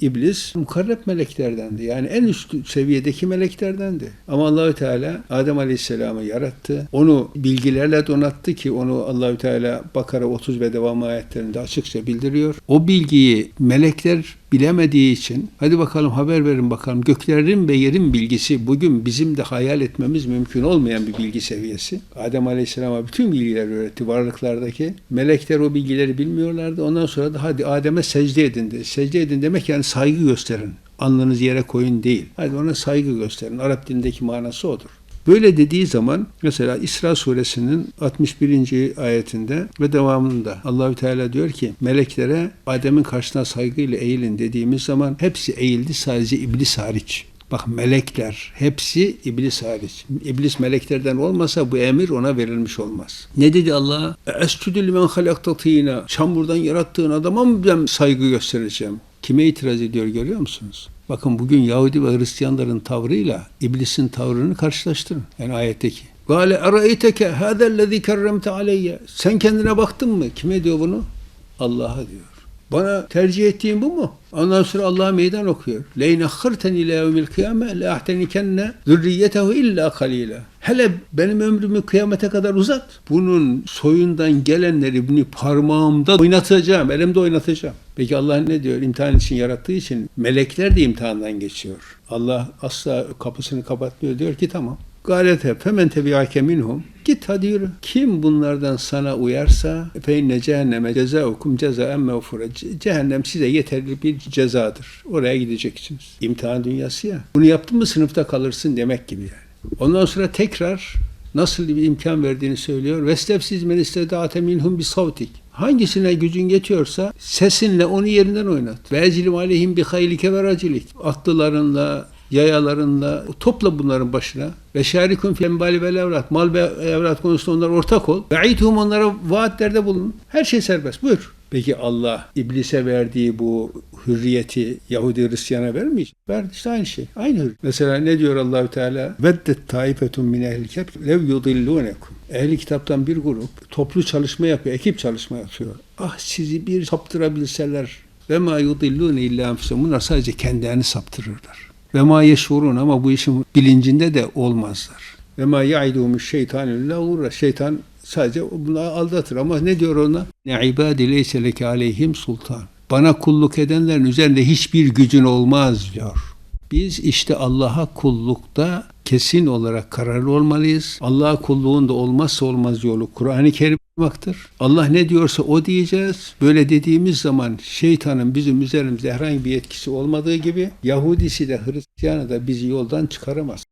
İblis mukarreb meleklerdendi. Yani en üst seviyedeki meleklerdendi. Ama Allahü Teala Adem Aleyhisselam'ı yarattı. Onu bilgilerle donattı ki onu Allahü Teala Bakara 30 ve devam ayetlerinde açıkça bildiriyor. O bilgiyi melekler bilemediği için hadi bakalım haber verin bakalım göklerin ve yerin bilgisi bugün bizim de hayal etmemiz mümkün olmayan bir bilgi seviyesi. Adem Aleyhisselam'a bütün bilgiler öğretti varlıklardaki. Melekler o bilgileri bilmiyorlardı. Ondan sonra da hadi Adem'e secde edin dedi. Secde edin demek yani saygı gösterin. Alnınızı yere koyun değil. Hadi ona saygı gösterin. Arap dilindeki manası odur. Böyle dediği zaman mesela İsra suresinin 61. ayetinde ve devamında Allahü Teala diyor ki meleklere Adem'in karşısına saygıyla eğilin dediğimiz zaman hepsi eğildi sadece iblis hariç. Bak melekler hepsi iblis hariç. İblis meleklerden olmasa bu emir ona verilmiş olmaz. Ne dedi Allah? Escudü limen halakta tîna. Çamurdan yarattığın adama mı ben saygı göstereceğim? Kime itiraz ediyor görüyor musunuz? Bakın bugün Yahudi ve Hristiyanların tavrıyla iblisin tavrını karşılaştırın. Yani ayetteki. Gale eraeyteke hâzellezî kerremte aleyye. Sen kendine baktın mı? Kime diyor bunu? Allah'a diyor. Bana tercih ettiğin bu mu? Ondan sonra Allah'a meydan okuyor. Leyne hırten ile yevmil kıyame le ahtenikenne zürriyetehu illa kalila. Hele benim ömrümü kıyamete kadar uzat. Bunun soyundan gelenleri bunu parmağımda oynatacağım, elimde oynatacağım. Peki Allah ne diyor? İmtihan için yarattığı için melekler de imtihandan geçiyor. Allah asla kapısını kapatmıyor. Diyor ki tamam. Galete femen tebi'ake minhum. Git hadi yürü. Kim bunlardan sana uyarsa fe inne cehenneme cezaukum cezaen mevfure. Ce- Cehennem size yeterli bir cezadır. Oraya gideceksiniz. İmtihan dünyası ya. Bunu yaptın mı sınıfta kalırsın demek gibi yani. Ondan sonra tekrar nasıl bir imkan verdiğini söylüyor. Vestefsiz men istedate minhum bi savtik. Hangisine gücün yetiyorsa sesinle onu yerinden oynat. Ve eclim aleyhim bi haylike ve racilik. Atlılarınla, yayalarınla topla bunların başına. Ve şerikun fil embali vel evlat. Mal ve evlat konusunda onlar ortak ol. Ve onlara vaatlerde bulun. Her şey serbest. Buyur. Peki Allah iblise verdiği bu hürriyeti Yahudi Hristiyana vermiş. Verdi işte aynı şey. Aynı hür. Mesela ne diyor Allahü Teala? Veddet taifetun min ehlil kitap lev yudillunekum. Ehli kitaptan bir grup toplu çalışma yapıyor, ekip çalışma yapıyor. Ah sizi bir saptırabilseler ve ma yudillune illa enfusehum. Bunlar sadece kendilerini saptırırlar. Ve ma yeşurun ama bu işin bilincinde de olmazlar. Ve ma yaiduhumuş şeytan illa gurra. Şeytan sadece bunu aldatır ama ne diyor ona? Ne ibadi leyse leke aleyhim sultan. Bana kulluk edenlerin üzerinde hiçbir gücün olmaz diyor. Biz işte Allah'a kullukta kesin olarak kararlı olmalıyız. Allah'a kulluğun da olmazsa olmaz yolu Kur'an-ı Kerim. Allah ne diyorsa o diyeceğiz. Böyle dediğimiz zaman şeytanın bizim üzerimizde herhangi bir etkisi olmadığı gibi Yahudisi de Hristiyanı da bizi yoldan çıkaramaz.